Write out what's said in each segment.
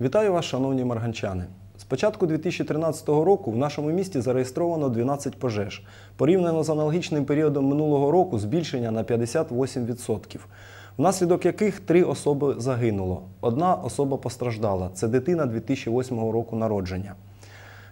Вітаю вас, шановні марганчани. З початку 2013 року в нашому місті зареєстровано 12 пожеж. Порівняно з аналогічним періодом минулого року збільшення на 58%, внаслідок яких три особи загинуло. Одна особа постраждала це дитина 2008 року народження.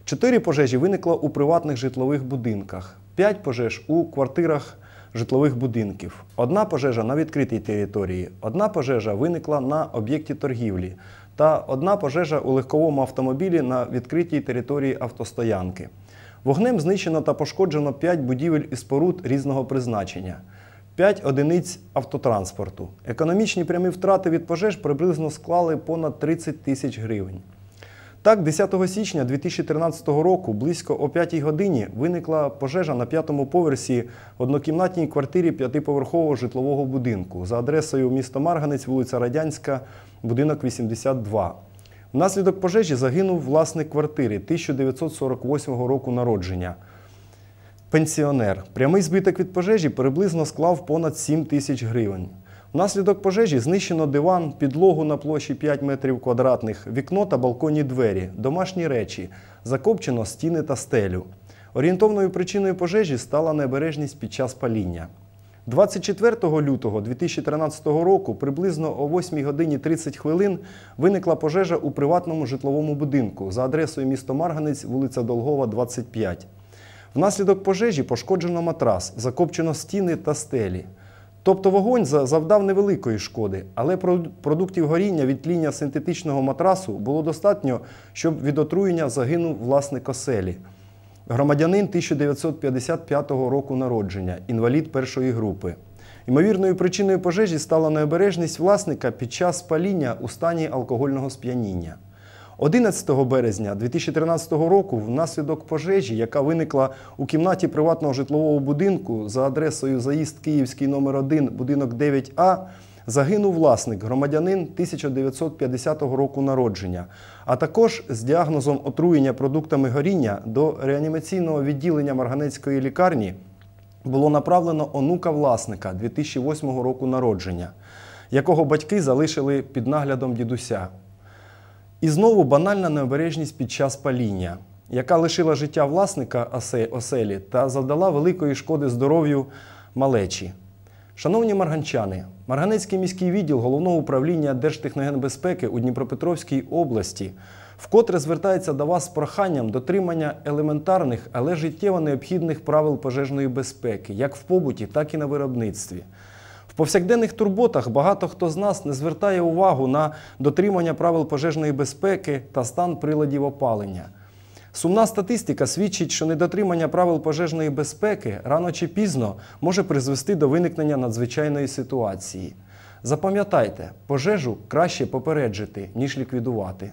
Чотири пожежі виникло у приватних житлових будинках, п'ять пожеж у квартирах житлових будинків, одна пожежа на відкритій території, одна пожежа виникла на об'єкті торгівлі та одна пожежа у легковому автомобілі на відкритій території автостоянки. Вогнем знищено та пошкоджено 5 будівель і споруд різного призначення, 5 одиниць автотранспорту. Економічні прямі втрати від пожеж приблизно склали понад 30 тисяч гривень. Так, 10 січня 2013 року, близько о 5 годині, виникла пожежа на п'ятому поверсі однокімнатній квартирі п'ятиповерхового житлового будинку за адресою місто Марганець, вулиця Радянська, будинок 82. Внаслідок пожежі загинув власник квартири 1948 року народження. Пенсіонер. Прямий збиток від пожежі приблизно склав понад 7 тисяч гривень. Внаслідок пожежі знищено диван, підлогу на площі 5 метрів квадратних, вікно та балконні двері, домашні речі, закопчено стіни та стелю. Орієнтовною причиною пожежі стала необережність під час паління. 24 лютого 2013 року, приблизно о 8 годині 30 хвилин, виникла пожежа у приватному житловому будинку за адресою місто Марганець, вулиця Долгова, 25. Внаслідок пожежі пошкоджено матрас, закопчено стіни та стелі. Тобто вогонь завдав невеликої шкоди, але продуктів горіння від тління синтетичного матрасу було достатньо, щоб від отруєння загинув власник оселі. Громадянин 1955 року народження, інвалід першої групи. Ймовірною причиною пожежі стала необережність власника під час паління у стані алкогольного сп'яніння. 11 березня 2013 року внаслідок пожежі, яка виникла у кімнаті приватного житлового будинку за адресою заїзд Київський номер 1 будинок 9А, загинув власник, громадянин 1950 року народження, а також з діагнозом отруєння продуктами горіння до реанімаційного відділення Марганецької лікарні було направлено онука власника 2008 року народження, якого батьки залишили під наглядом дідуся. І знову банальна необережність під час паління, яка лишила життя власника оселі та завдала великої шкоди здоров'ю малечі. Шановні марганчани, Марганецький міський відділ головного управління Держтехногенбезпеки у Дніпропетровській області вкотре звертається до вас з проханням дотримання елементарних, але життєво необхідних правил пожежної безпеки, як в побуті, так і на виробництві. В повсякденних турботах багато хто з нас не звертає увагу на дотримання правил пожежної безпеки та стан приладів опалення. Сумна статистика свідчить, що недотримання правил пожежної безпеки рано чи пізно може призвести до виникнення надзвичайної ситуації. Запам'ятайте, пожежу краще попереджити, ніж ліквідувати.